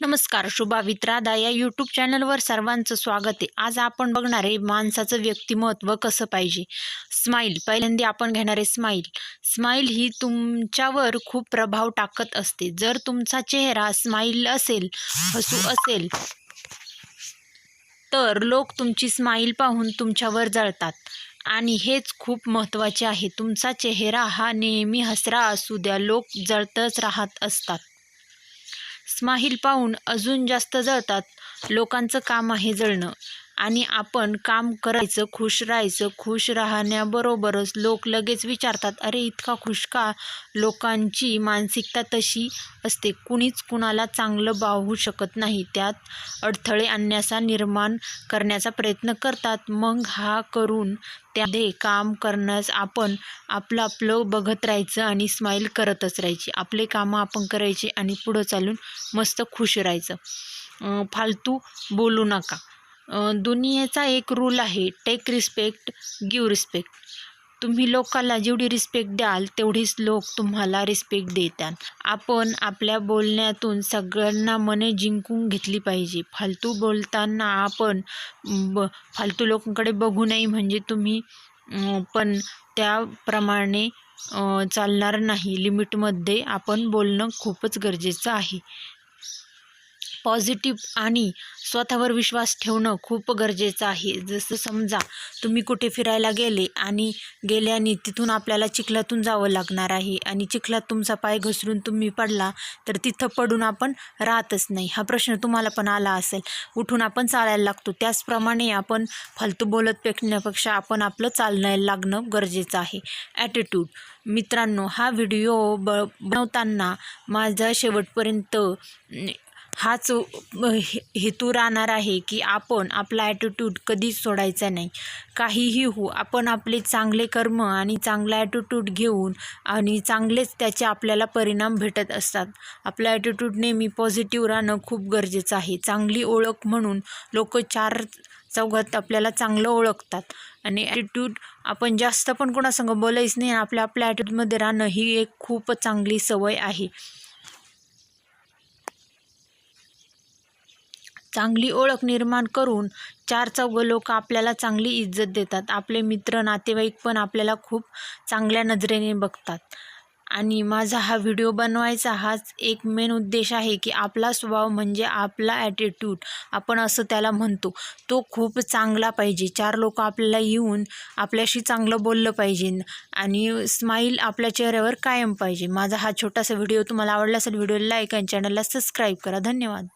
नमस्कार शुभा वित्रादा या यूट्यूब चॅनलवर सर्वांचं स्वागत आहे. आज आपण बघणार आहे माणसाचं व्यक्तिमत्व कसं पाहिजे. स्माईल पहिल्यांदा आपण घेणार आहे स्माईल स्माईल ही तुमच्यावर खूप प्रभाव टाकत असते. जर तुमचा चेहरा स्माईल असेल हसू असेल तर लोक तुमची स्माईल पाहून तुमच्यावर जळतात. आणि हेच खूप महत्त्वाचे आहे. तुमचा चेहरा हा नेहमी हसरा असू द्या लोक जळतच राहत असतात. स्माईल पाहून अजून जास्त जळतात. लोकांचं काम आहे जळणं. आणि आपण काम करायचं खुश राहायचं खुश राहण्याबरोबरच लोक लगेच विचारतात अरे इतका खुश का? लोकांची मानसिकता तशी असते. कुणीच कुणाला चांगलं पाहू शकत नाही. त्यात अडथळे आणण्याचा निर्माण करण्याचा प्रयत्न करतात. मग हा करून त्यामध्ये काम करण्यास आपण आपलं आपलं बघत राहायचं आणि स्माईल करतच राहायची. आपले कामं आपण करायचे आणि पुढं चालून मस्त खुश राहायचं. फालतू बोलू नका. दुनियेचा एक रूल आहे टेक रिस्पेक्ट गिव रिस्पेक्ट तुम्ही लोकांना जेवढी रिस्पेक्ट द्याल तेवढीच लोक तुम्हाला रिस्पेक्ट देतात. आपण आपल्या बोलण्यातून सगळ्यांना मने जिंकून घेतली पाहिजे. फालतू बोलताना आपण ब फालतू लोकांकडे बघू नये म्हणजे तुम्ही पण त्याप्रमाणे चालणार नाही. लिमिटमध्ये आपण बोलणं खूपच गरजेचं आहे. पॉझिटिव्ह आणि स्वतःवर विश्वास ठेवणं खूप गरजेचं आहे. जसं समजा तुम्ही कुठे फिरायला गेले आणि गेल्याने तिथून आपल्याला चिखलातून जावं लागणार आहे आणि चिखलात तुमचा पाय घसरून तुम्ही पडला तर तिथं पडून आपण राहतच नाही. हा प्रश्न तुम्हाला पण आला असेल. उठून आपण चालायला लागतो. त्याचप्रमाणे आपण फालतू बोलत पेकण्यापेक्षा आपण आपलं चालण्याला लागणं गरजेचं आहे. ॲटिट्यूड मित्रांनो हा व्हिडिओ ब बनवताना माझा शेवटपर्यंत हाच हे- हेतू राहणार आहे की आपण आपला ॲटिट्यूड कधीच सोडायचा नाही. काहीही हो आपण आपले चांगले कर्म आणि चांगला ॲटिट्यूड घेऊन आणि चांगलेच त्याचे आपल्याला परिणाम भेटत असतात. आपला ॲटिट्यूड नेहमी पॉझिटिव्ह राहणं खूप गरजेचं आहे. चांगली ओळख म्हणून लोक चार चौघात आपल्याला चांगलं ओळखतात. आणि ॲटिट्यूड आपण जास्त पण कोणासंग बोलायच नाही आपल्या आपल्या ॲटिट्यूडमध्ये राहणं ही एक खूप चांगली सवय आहे. चांगली ओळख निर्माण करून चार चौघ लोक आपल्याला चांगली इज्जत देतात. आपले मित्र नातेवाईक पण आपल्याला खूप चांगल्या नजरेने बघतात. आणि माझा हा व्हिडिओ बनवायचा हाच एक मेन उद्देश आहे की आपला स्वभाव म्हणजे आपला ॲटिट्यूड आपण असं त्याला म्हणतो. तो खूप चांगला पाहिजे. चार लोक आपल्याला येऊन आपल्याशी चांगलं बोललं पाहिजे. आणि स्माईल आपल्या चेहऱ्यावर कायम पाहिजे. माझा हा छोटासा व्हिडिओ तुम्हाला आवडला असेल व्हिडिओला लाईक आणि चॅनलला सबस्क्राईब करा. धन्यवाद.